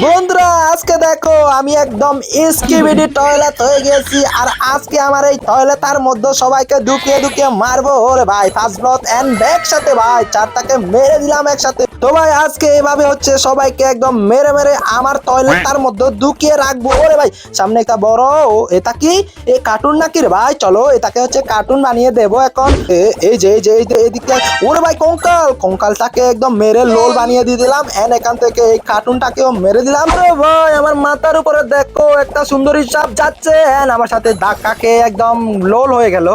বন্ধুরা আজকে দেখো, আমি একদম এসকেবিডি টয়লেট হয়ে গেছি, আর আজকে আমার এই টয়লেটার মধ্যে সবাইকে ঢুকিয়ে ঢুকিয়ে মারবো। ওরে ভাই ফার্স্ট ব্লক এন্ড একসাথে ভাই, চারটাকে মেরে দিলাম একসাথে। তো ভাই, আজকে এভাবে হচ্ছে সবাইকে একদম মেরে মেরে আমার টয়লেটটার মধ্যে ঢুকিয়ে রাখব। ওরে ভাই, সামনে একটা বড়, ও, এটা কি? এ কার্টুন নাকি রে ভাই? চলো, এটাকে হচ্ছে কার্টুন বানিয়ে দেবো এখন। এই যে এই যে এই যে, এদিকে ওরে ভাই, কঙ্কাল, কঙ্কালটাকে একদম মেরে লোল বানিয়ে দিয়ে দিলাম। এন্ড এখান থেকে এই কার্টুনটাকেও মেরে দিলাম। তো ভাই, আমার মাথার উপরে দেখো, একটা সুন্দরী সাপ যাচ্ছে। এন্ড আমার সাথে ধাক্কাকে একদম লোল হয়ে গেল।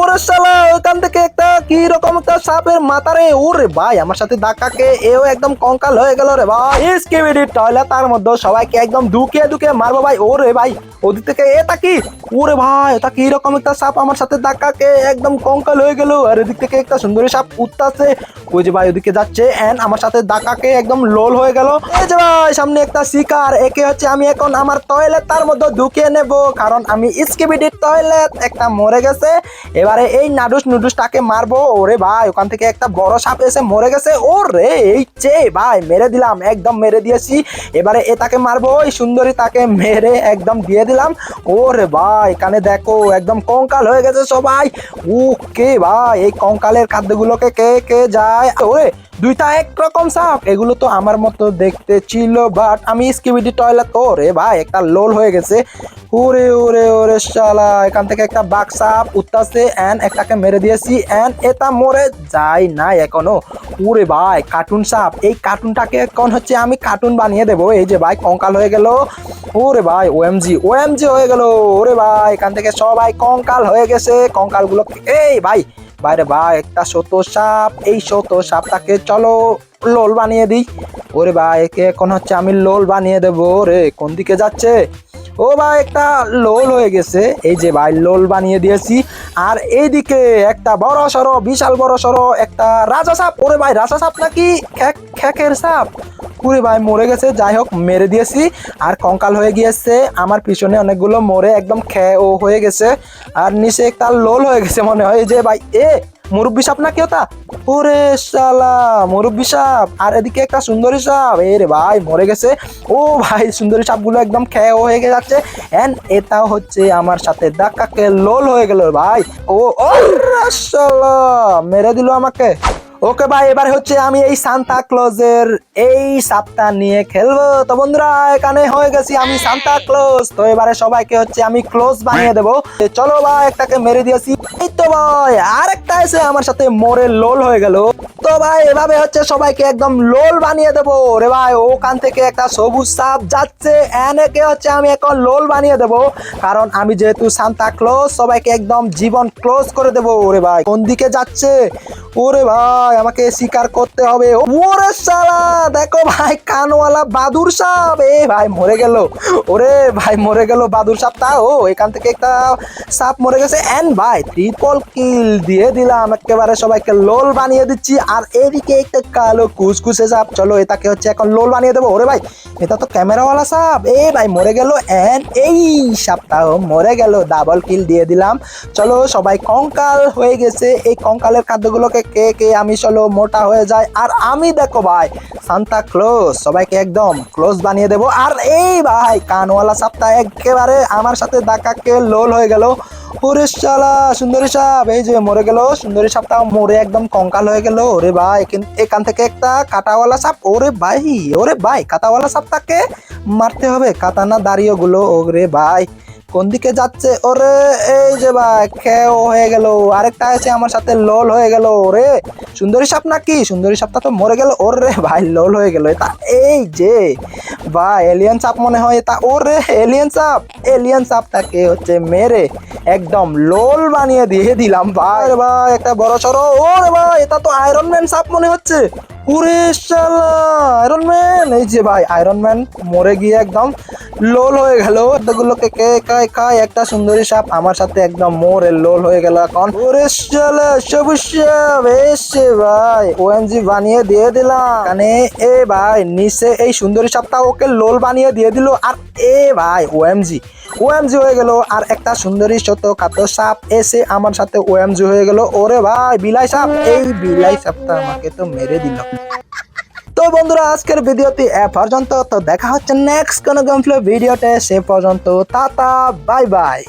ওরে শালা, ওখান থেকে একটা কি রকম একটা সাপের মাথারে? ওরে ভাই, আমার সাথে ধাক্কাকে এও একদম কঙ্কাল হয়ে গেল রে ভাই। এসকেবিডি টয়লেট তার মধ্যে সবাইকে একদম ঢুকিয়ে ঢুকিয়ে মারবো ভাই। ওরে ভাই, ওদিক থেকে এটা কি? ওরে ভাই এটা কি রকম একটা সাপ আমার সাথে ধাক্কাকে একদম কঙ্কাল হয়ে গেল। আর এদিক থেকে একটা সুন্দরী সাপ উঠতেছে। ওই যে ভাই ওদিকে যাচ্ছে এন্ড আমার সাথে ধাক্কাকে একদম লোল হয়ে গেল। এই যে ভাই, সামনে একটা শিকার, একে হচ্ছে আমি এখন আমার টয়লেট তার মধ্যে ঢুকিয়ে নেব। কারণ আমি স্কিবিডি টয়লেট একটা মরে গেছে। এবারে এই নাডুস নুডুসটাকে মারবো। ওরে ভাই, ওখান থেকে একটা বড় সাপ এসে মরে গেছে। ওরে, এই চে ভাই, মেরে দিলাম, একদম মেরে দিয়েছি। এবারে এটাকে মারবো, ওই সুন্দরী তাকে মেরে একদম দিয়ে দিলাম। ওরে ভাই এখানে দেখো, একদম কঙ্কাল হয়ে গেছে সবাই। ও কে ভাই, এই কঙ্কালের খাদ্যগুলোকে কে কে যায়? ওরে, দুইটা একরকম সাপ। এগুলো তো আমার মতো দেখতে ছিল বাট আমি স্কিবিডি টয়লেট, ওরে ভাই, একটা লোল হয়ে গেছে। ওরে ওরে ওরে শালা, এখান থেকে একটা বাঘ সাপ উত্তাসে এন্ড একটাকে মেরে দিয়েছি এন্ড এটা মরে যায় নাই এখনও। ওরে ভাই কার্টুন সাপ। এই কার্টুনটাকে এখন হচ্ছে আমি কার্টুন বানিয়ে দেবো। এই যে ভাই, কঙ্কাল হয়ে গেল। ওরে ভাই ওএমজি ওএমজি হয়ে গেল। ওরে ভাই, এখান থেকে সবাই কঙ্কাল হয়ে গেছে। কঙ্কালগুলো এই ভাই, বাইরে ভাই, একটা শত সাপ। এই শত সাপটাকে চলো লোল বানিয়ে দিই। ওরে ভাই, একে এখন হচ্ছে আমি লোল বানিয়ে দেবো। রে কোন দিকে যাচ্ছে? ও ভাই, একটা লোল হয়ে গেছে। এই যে ভাই লোল বানিয়ে দিয়েছি। আর এইদিকে একটা বড় সড়, বিশাল বড় সড় একটা রাজা সাপ। ওরে ভাই, রাজা সাপ নাকি? খ্যাক খ্যাকের সাপ। পুরে ভাই, মরে গেছে। যাই হোক, মেরে দিয়েছি। আর কঙ্কাল হয়ে গিয়েছে। আমার পিছনে অনেকগুলো মরে একদম খেয়ে ও হয়ে গেছে। আর নিচে একটা লোল হয়ে গেছে মনে হয়। যে ভাই, এ মুরব্বী সাপ না কেউ তা ওরে সালা মুরব্বী সাপ। আর এদিকে একটা সুন্দরী সাপ। এ রে ভাই, মরে গেছে। ও ভাই, সুন্দরী সাপগুলো একদম খেয়ে হয়ে গে যাচ্ছে। এন্ড এটা হচ্ছে আমার সাথে ধাক্কাকে লোল হয়ে গেল ভাই। ও ও শালা, মেরে দিল আমাকে। ওকে ভাই, এবার হচ্ছে আমি এই সান্তা ক্লোজের এই সাপটা নিয়ে খেলব। তো বন্ধুরা, এখানে হয়ে গেছি আমি সান্তা ক্লোজ। তো এবারে সবাইকে হচ্ছে আমি ক্লোজ বানিয়ে দেবো। চলো ভাই, একটাকে মেরে দিয়েছি। এই তো ভাই, আরেকটা এসে আমার সাথে মোরে লোল হয়ে গেল। তো ভাই, এভাবে হচ্ছে সবাইকে একদম লোল বানিয়ে দেবো। রে ভাই, ওখান থেকে একটা সবুজ সাপ যাচ্ছে। এনেকে হচ্ছে আমি এখন লোল বানিয়ে দেবো। কারণ আমি যেহেতু সান্তা ক্লোজ, সবাইকে একদম জীবন ক্লোজ করে দেবো। ওরে ভাই, কোন দিকে যাচ্ছে? ওরে ভাই আমাকে শিকার করতে হবে। ওরে শালা, দেখো ভাই, কানওয়ালা বাদুর সাপ। এ ভাই, মরে গেল। ওরে ভাই, মরে গেল বাদুর সাপটা। ও, এখান থেকে একটা সাপ মরে গেছে। এন্ড ভাই ট্রিপল কিল দিয়ে দিলাম। একেবারে সবাইকে লোল বানিয়ে দিচ্ছি। আর এদিকে একটা কালো কুসকুসে সাপ। চলো, এটাকে হচ্ছে এখন লোল বানিয়ে দেবো। ওরে ভাই, এটা তো ক্যামেরাওয়ালা সাপ। এ ভাই, মরে গেল। এন্ড এই সাপটাও মরে গেল। ডাবল কিল দিয়ে দিলাম। চলো, সবাই কঙ্কাল হয়ে গেছে। এই কঙ্কালের খাদ্যগুলোকে কে কে আমি চলো, মোটা হয়ে যায়। আর আমি দেখো ভাই সান্তা ক্লোজ সবাইকে একদম ক্লোজ বানিয়ে দেবো। আর এই ভাই, কানওয়ালা সাপটা একেবারে আমার সাথে ডাকাকে লোল হয়ে গেল। ওরে সুন্দরী সাপ, এই যে মরে গেল। সুন্দরী সাপটা মরে একদম কঙ্কাল হয়ে গেল। ওরে ভাই, এখান থেকে একটা কাটাওয়ালা সাপ। ওরে ভাই ওরে ভাই, কাটাওয়ালা সাপটাকে মারতে হবে। কাতানা দাঁড়িয়ে গুলো ওরে ভাই। কোন দিকে যাচ্ছে? ওরে, এই যে ভাই, খেও হয়ে গেল। আরেকটা আছে আমার সাথে, লোল হয়ে গেল, ওরে। সুন্দরী সাপ নাকি? সুন্দরী সাপটা তো মরে গেল, ওরে ভাই, লোল হয়ে গেল। এটা এই যে, ভাই এলিয়ান সাপ মনে হয় এটা। ওরে এলিয়ান সাপ এলিয়ান সাপটাকে হচ্ছে মেরে একদম লোল বানিয়ে দিয়ে দিলাম, ভাই। ভাই, একটা বড় সড়ো ওরে ভাই, এটা তো আয়রন ম্যান সাপ মনে হচ্ছে। ওরে শালা আয়রন ম্যান এই যে ভাই আয়রন ম্যান মরে গিয়ে একদম লোল হয়ে গেল। এতগুলোকে কে খায় খায় একটা সুন্দরী সাপ আমার সাথে একদম মোরে লোল হয়ে গেল এখন। এসে ভাই ওএমজি বানিয়ে দিয়ে দিলাম। এখানে এ ভাই, নিচে এই সুন্দরী সাপটা ওকে লোল বানিয়ে দিয়ে দিল, আর এ ভাই ওএমজি ওএমজি হয়ে গেল, আর একটা সুন্দরী শত কাত সাপ এসে আমার সাথে ওএমজি হয়ে গেল। ওরে ভাই, বিলাই সাপ, এই বিলাই সাপটা আমাকে তো মেরে দিল। তো বন্ধুরা, আজকের ভিডিওটি এ পর্যন্ত। তো দেখা হচ্ছে নেক্সট কোনো গেমপ্লে ভিডিওতে সে পর্যন্ত টাটা বাই বাই